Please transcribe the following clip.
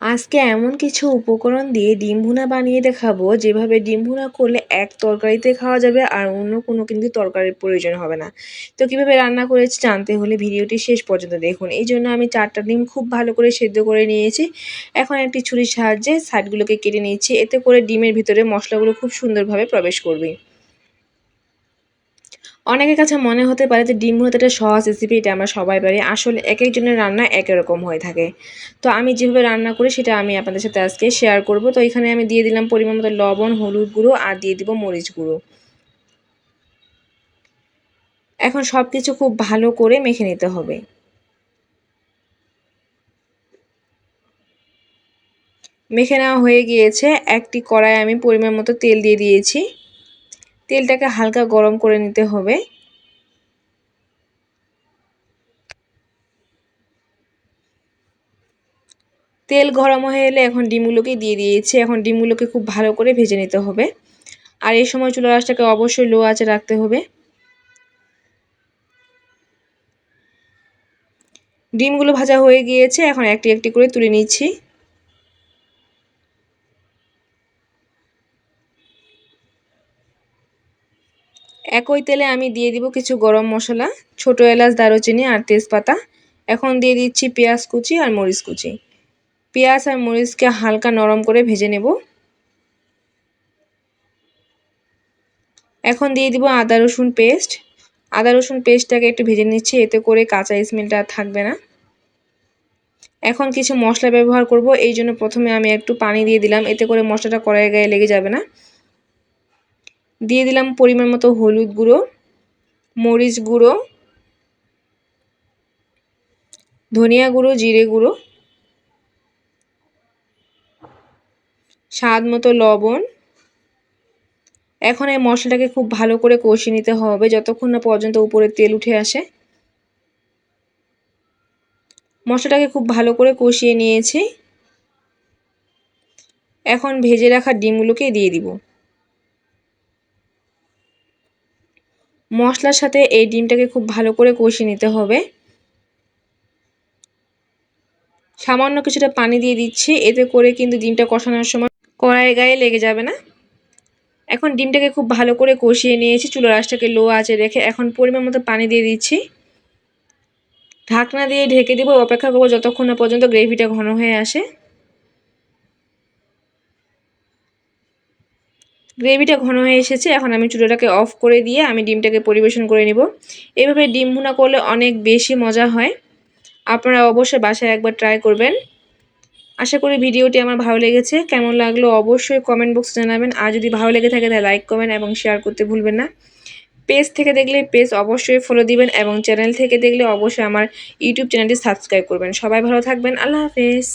আজকে এমন কিছু উপকরণ দিয়ে ডিম ভুনা বানিয়ে দেখাবো, যেভাবে ডিম ভুনা করলে এক তরকারিতে খাওয়া যাবে আর অন্য কোনো কিন্তু তরকারির প্রয়োজন হবে না। তো কীভাবে রান্না করেছি জানতে হলে ভিডিওটি শেষ পর্যন্ত দেখুন। এই জন্য আমি চারটা ডিম খুব ভালো করে সেদ্ধ করে নিয়েছি। এখন একটি ছুরির সাহায্যে সাইডগুলোকে কেটে নিয়েছি এতে করে ডিমের ভিতরে মশলাগুলো খুব সুন্দরভাবে প্রবেশ করবে। অনেকের কাছে মনে হতে পারে যে ডিম ভুনাতে একটা সহজ রেসিপি এটা আমরা সবাই পারি। আসলে এক একজনের রান্না এক রকম হয়ে থাকে। তো আমি যেভাবে রান্না করি সেটা আমি আপনাদের সাথে আজকে শেয়ার করব। তো এখানে আমি দিয়ে দিলাম পরিমাণ মতো লবণ, হলুদ গুঁড়ো আর দিয়ে দিব মরিচ গুঁড়ো। এখন সব কিছু খুব ভালো করে মেখে নিতে হবে। মেখে নেওয়া হয়ে গিয়েছে। একটি কড়াই আমি পরিমাণ মতো তেল দিয়ে দিয়েছি। তেলটাকে হালকা গরম করে নিতে হবে। তেল গরম হয়ে এলে এখন ডিমগুলোকে দিয়ে দিয়েছি। এখন ডিমগুলোকে খুব ভালো করে ভেজে নিতে হবে। আর এই সময় চুলা আঁচটাকে অবশ্যই লো আঁচে রাখতে হবে। ডিমগুলো ভাজা হয়ে গিয়েছে। এখন একটি একটি করে তুলে নিচ্ছি। একই তেলে আমি দিয়ে দিব কিছু গরম মশলা, ছোটো এলাচ, দারুচিনি আর তেজপাতা। এখন দিয়ে দিচ্ছি পেঁয়াজ কুচি আর মরিচ কুচি। পেঁয়াজ আর মরিচকে হালকা নরম করে ভেজে নেব। এখন দিয়ে দিব আদা রসুন পেস্ট। আদা রসুন পেস্টটাকে একটু ভেজে নিচ্ছি, এতে করে কাঁচা স্মেলটা থাকবে না। এখন কিছু মশলা ব্যবহার করব, এই জন্য প্রথমে আমি একটু পানি দিয়ে দিলাম, এতে করে মশলাটা কড়াই গায়ে লেগে যাবে না। দিয়ে দিলাম পরিমাণ মতো হলুদ গুঁড়ো, মরিচ গুঁড়ো, ধনিয়া গুঁড়ো, জিরে গুঁড়ো, স্বাদ মতো লবণ। এখন এই মশলাটাকে খুব ভালো করে কষিয়ে নিতে হবে যতক্ষণ না পর্যন্ত উপরে তেল উঠে আসে। মশলাটাকে খুব ভালো করে কষিয়ে নিয়েছি। এখন ভেজে রাখা ডিমগুলোকে দিয়ে দিব। মশলার সাথে এই ডিমটাকে খুব ভালো করে কষিয়ে নিতে হবে। সামান্য কিছুটা পানি দিয়ে দিচ্ছি, এতে করে কিন্তু ডিমটা কষানোর সময় কড়াই গায়ে লেগে যাবে না। এখন ডিমটাকে খুব ভালো করে কষিয়ে নিয়েছি চুলো রাসটাকে লো আঁচে রেখে এখন পরিমাণ মতো পানি দিয়ে দিচ্ছি। ঢাকনা দিয়ে ঢেকে দেবো, অপেক্ষা করব যতক্ষণ না পর্যন্ত গ্রেভিটা ঘন হয়ে আসে। গ্রেভিটা ঘন হয়ে এসেছে, এখন আমি চুলোটাকে অফ করে দিয়ে আমি ডিমটাকে পরিবেশন করে নিব। এভাবে ডিম ভুনা করলে অনেক বেশি মজা হয়। আপনারা অবশ্যই বাসায় একবার ট্রাই করবেন। আশা করি ভিডিওটি আমার ভালো লেগেছে। কেমন লাগল অবশ্যই কমেন্ট বক্সে জানাবেন। আর যদি ভালো লেগে থাকে তাহলে লাইক কমেন্ট এবং শেয়ার করতে ভুলবেন না। পেজ থেকে দেখলে পেজ অবশ্যই ফলো দিবেন এবং চ্যানেল থেকে দেখলে অবশ্যই আমার ইউটিউব চ্যানেলটি সাবস্ক্রাইব করবেন। সবাই ভালো থাকবেন। আল্লাহ হাফেজ।